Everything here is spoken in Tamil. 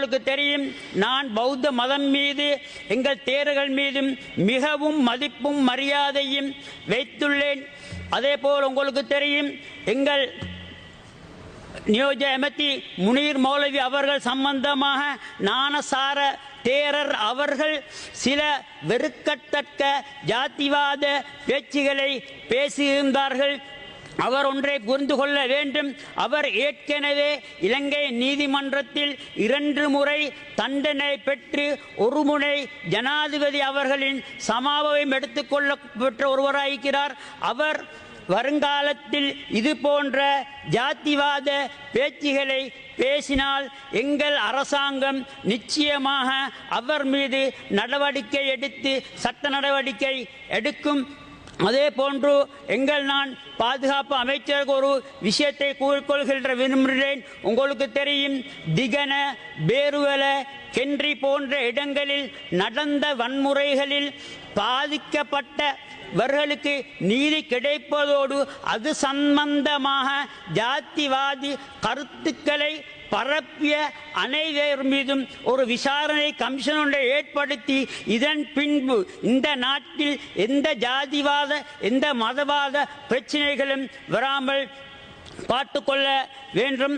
உங்களுக்கு தெரியும். நான் பௌத்த மதம் மீது எங்கள் தேர்கள் மீதும் மிகவும் மதிப்பும் மரியாதையும் வைத்துள்ளேன். அதே போல் உங்களுக்கு தெரியும் எங்கள் நியோஜ எமதி முனீர் மௌலவி அவர்கள் சம்பந்தமாக ஞானசார தேரர் அவர்கள் சில வெறுக்கத்தக்க ஜாதிவாத பேச்சுகளை பேசியிருந்தார்கள். அவர் ஒன்றை புரிந்து கொள்ள வேண்டும். அவர் ஏற்கனவே இலங்கை நீதிமன்றத்தில் இரண்டு முறை தண்டனை பெற்று ஒரு முறை ஜனாதிபதி அவர்களின் சமாபவம் எடுத்துக்கொள்ள பெற்ற ஒருவராயிருக்கிறார். அவர் வருங்காலத்தில் இது போன்ற ஜாதிவாத பேச்சுகளை பேசினால் எங்கள் அரசாங்கம் நிச்சயமாக அவர் மீது நடவடிக்கை எடுத்து சட்ட நடவடிக்கை எடுக்கும் அதே போன்று எங்கள் நான் பாதுகாப்பு அமைச்சருக்கு ஒரு விஷயத்தை கூறிக்கொள்கின்ற விரும்புகிறேன். உங்களுக்கு தெரியும் திகன பேருவல கென்றி போன்ற இடங்களில் நடந்த வன்முறைகளில் பாதிக்கப்பட்டவர்களுக்கு நீதி கிடைப்பதோடு அது சம்பந்தமாக ஜாதிவாதி கருத்துக்களை பரப்பிய அனைவர் மீதும் ஒரு விசாரணை கமிஷன் ஒன்றை ஏற்படுத்தி இதன் பின்பு இந்த நாட்டில் எந்த ஜாதிவாத எந்த மதவாத பிரச்சனைகளும் வராமல் பார்த்துக்கொள்ள வேண்டும்.